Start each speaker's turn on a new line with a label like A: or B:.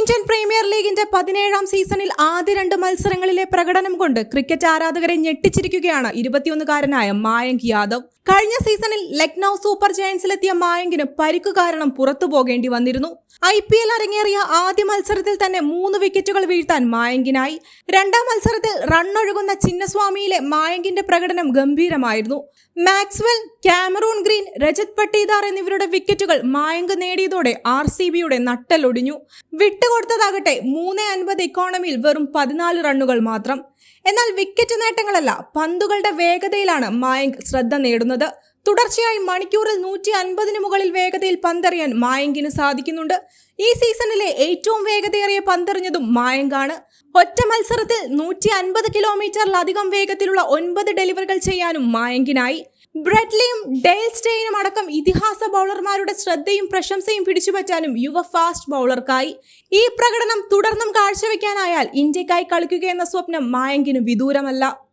A: Indian premier ലീഗിന്റെ പതിനേഴാം സീസണിൽ ആദ്യ രണ്ട് മത്സരങ്ങളിലെ പ്രകടനം കൊണ്ട് ക്രിക്കറ്റ് ആരാധകരെ ഞെട്ടിച്ചിരിക്കുകയാണ് ഇരുപത്തിയൊന്നുകാരനായ മായങ്ക് യാദവ്. കഴിഞ്ഞ സീസണിൽ ലക്നൌ സൂപ്പർ ജയൻസിലെത്തിയ മായങ്കിന് പരിക്ക് കാരണം പുറത്തു പോകേണ്ടി വന്നിരുന്നു. ഐ പി എൽ അരങ്ങേറിയ ആദ്യ മത്സരത്തിൽ തന്നെ മൂന്ന് വിക്കറ്റുകൾ വീഴ്ത്താൻ മായങ്കിനായി. രണ്ടാം മത്സരത്തിൽ റണ്ണൊഴുകുന്ന ചിന്നസ്വാമിയിലെ മായങ്കിന്റെ പ്രകടനം ഗംഭീരമായിരുന്നു. Maxwell Cameron Green Rajat Patidar എന്നിവരുടെ വിക്കറ്റുകൾ മായങ്ക് നേടിയതോടെ ആർ സി ബിയുടെ നട്ടലൊടിഞ്ഞു വിട്ടുകൊടുത്തതാകട്ടെ മൂന്ന് അൻപത് ഇക്കോണമിയിൽ വെറും പതിനാല് റണ്ണുകൾ മാത്രം. എന്നാൽ വിക്കറ്റ് നേട്ടങ്ങളല്ല പന്തുകളുടെ വേഗതയിലാണ് മായങ്ക് ശ്രദ്ധ നേടുന്നത്. തുടർച്ചയായി മണിക്കൂറിൽ നൂറ്റി അൻപതിന് മുകളിൽ വേഗതയിൽ പന്തെറിയാൻ മായങ്കിന് സാധിക്കുന്നുണ്ട്. ഈ സീസണിലെ ഏറ്റവും വേഗതയേറിയ പന്തെറിഞ്ഞതും മായങ്കാണ്. ഒറ്റ മത്സരത്തിൽ നൂറ്റി അൻപത് കിലോമീറ്ററിലധികം വേഗത്തിലുള്ള ഒൻപത് ഡെലിവറികൾ ചെയ്യാനും മായങ്കിനായി. ബ്രെഡ്ലിയും ഡെയിൽ സ്റ്റെയിനും അടക്കം ഇതിഹാസ ബൗളർമാരുടെ ശ്രദ്ധയും പ്രശംസയും പിടിച്ചുപറ്റാനും യുവ ഫാസ്റ്റ് ബൗളർക്കായി. ഈ പ്രകടനം തുടർന്നും കാഴ്ചവെക്കാനായാൽ ഇന്ത്യക്കായി കളിക്കുകയെന്ന സ്വപ്നം മായങ്കിന് വിദൂരമല്ല.